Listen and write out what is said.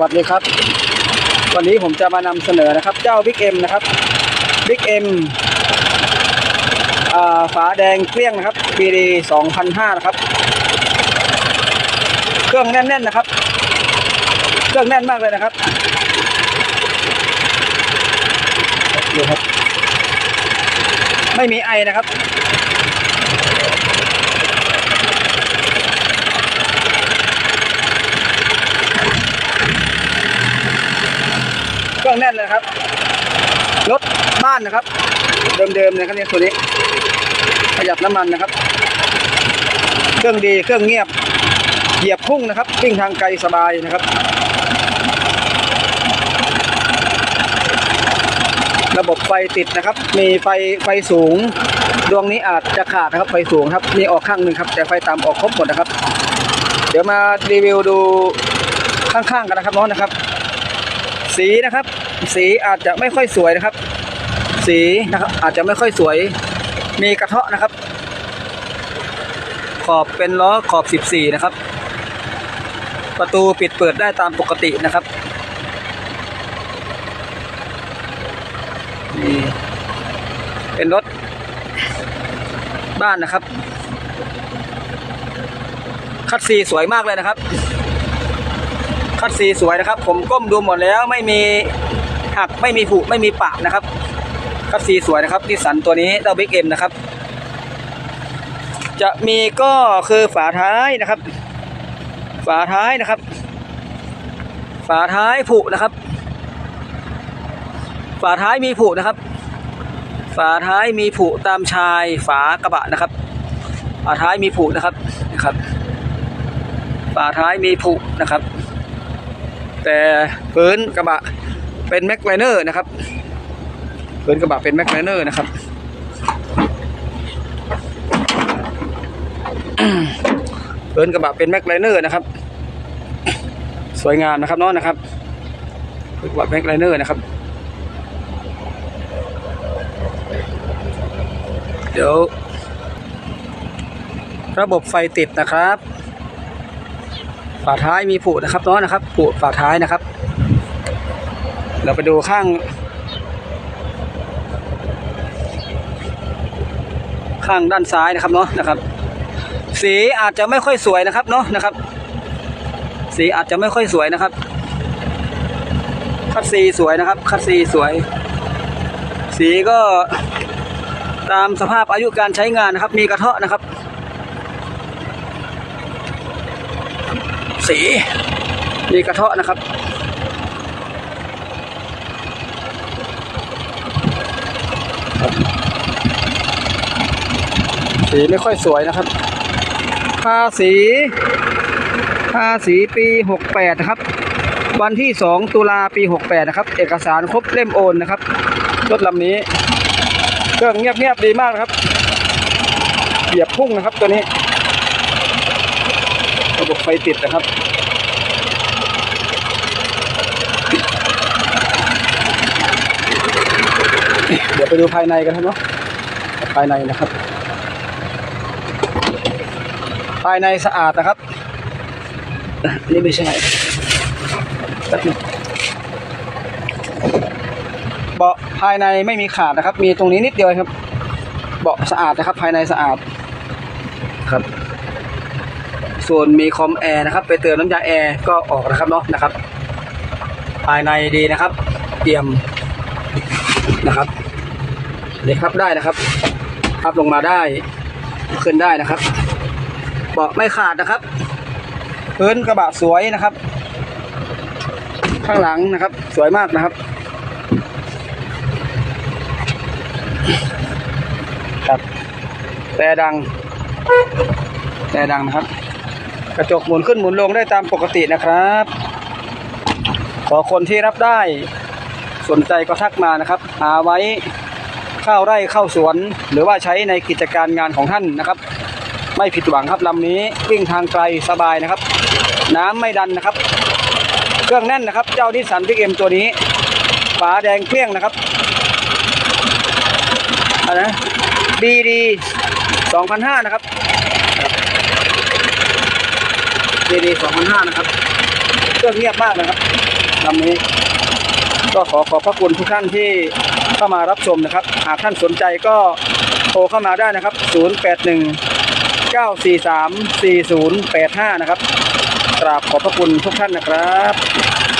วัสดีครับ วันนี้ผมจะมานำเสนอนะครับ เจ้า Big M นะครับ Big M อ่าฝาแดงเกลี้ยงนะครับ BD 2005นะครับ เครื่องแน่นๆนะครับ เครื่องแน่นมากเลยนะครับดูครับ ไม่มีไอนะครับ เครื่ องแน่นเลยครับ รถบ้านนะครับ เดิมๆเลยครับเนี่ยตัวนี้ ประหยัดน้ำมันนะครับ เครื่องดีเครื่องเงียบ เหยียบพุ่งนะครับวิ่งทางไกลสบายนะครับ ระบบไฟติดนะครับ มีไฟไฟสูง ดวงนี้อาจจะขาดนะครับ ไฟสูงครับ มีออกข้างหนึ่งครับ แต่ไฟต่ำออกครบหมดนะครับ เดี๋ยวมารีวิวดูข้างๆกันนะครับน้องนะครับ สีนะครับ สีอาจจะไม่ค่อยสวยนะครับ สีนะครับอาจจะไม่ค่อยสวย มีกระเทาะนะครับ ขอบเป็นล้อขอบ 14 นะครับ ประตูปิดเปิดได้ตามปกตินะครับนี่เป็นรถบ้านนะครับ คัดซีสวยมากเลยนะครับ คัดซีสวยนะครับ ผมก้มดูหมดแล้วไม่มีหักไม่มีผุไม่มีปะนะครับ คัดซีสวยนะครับนิสสันตัวนี้เต้าบิ๊กเอ็มนะครับ จะมีก็คือฝาท้ายนะครับ ฝาท้ายนะครับ ฝาท้ายผุนะครับ ฝาท้ายมีผุนะครับ ฝาท้ายมีผุตามชายฝากระบะนะครับ ฝาท้ายมีผุนะครับนะครับ ฝาท้ายมีผุนะครับ แต่พื้นกระบะเป็นแม็กไลเนอร์นะครับพื้นกระบะเป็นแม็กไลเนอร์นะครับพื้นกระบะเป็นแม็กไลเนอร์นะครับ สวยงามนะครับน้องนะครับพื้นกระบะแม็กไลเนอร์นะครับ เดี๋ยวระบบไฟติดนะครับ ฝาท้ายมีผุนะครับน้องนะครับผุฝาท้ายนะครับ เราไปดูข้าง ข้างด้านซ้ายนะครับเนาะนะครับ สีอาจจะไม่ค่อยสวยนะครับเนาะนะครับ สีอาจจะไม่ค่อยสวยนะครับ คัดสีสวยนะครับ คัดสีสวย สีก็ตามสภาพอายุการใช้งานนะครับ มีกระเทาะนะครับ สีมีกระเทาะนะครับ สีไม่ค่อยสวยนะครับภาษีภาษีปี 68 นะครับ วันที่ 2 ตุลาปี 68 นะครับ เอกสารครบเล่มโอนนะครับรถลำนี้เครื่องเงียบๆดีมากนะครับเหยียบพุ่งนะครับตัวนี้ ระบบไฟติดนะครับเดี๋ยวไปดูภายในกันครับเนาะภายในนะครับ ภายในสะอาดนะครับนี่ไม่ใช่แป๊บนึงเบาะภายในไม่มีขาดนะครับ มีตรงนี้นิดเดียวครับ เบาะสะอาดนะครับ ภายในสะอาดครับ ส่วนมีคอมแอร์นะครับ ไปเติมน้ำยาแอร์ก็ออกนะครับเนาะนะครับ ภายในดีนะครับ เตรียมนะครับนี่ครับได้นะครับพับลงมาได้ขึ้นได้นะครับเบาะไม่ขาดนะครับ พื้นกระบะสวยนะครับ ข้างหลังนะครับ สวยมากนะครับครับแต่ดังแต่ดังนะครับ กระจกหมุนขึ้นหมุนลงได้ตามปกตินะครับ ขอคนที่รับได้สนใจก็ทักมานะครับ หาไว้เข้าไร่เข้าสวน หรือว่าใช้ในกิจการงานของท่านนะครับ ไม่ผิดหวังครับลำนี้วิ่งทางไกลสบายนะครับ น้ำไม่ดันนะครับ เครื่องแน่นนะครับ เจ้าดิสันพิกเอ็มตัวนี้ฝาแดงเกลี้ยงนะครับอะไรนะดีดีสองพันห้านะครับ ดีดีสองพันห้านะครับ เครื่องเงียบมากนะครับลำนี้ ก็ขอขอบพระคุณทุกท่านที่เข้ามารับชมนะครับ หากท่านสนใจก็โทรเข้ามาได้นะครับ 081 943 4085 นะครับกราบขอบพระคุณทุกท่านนะครับ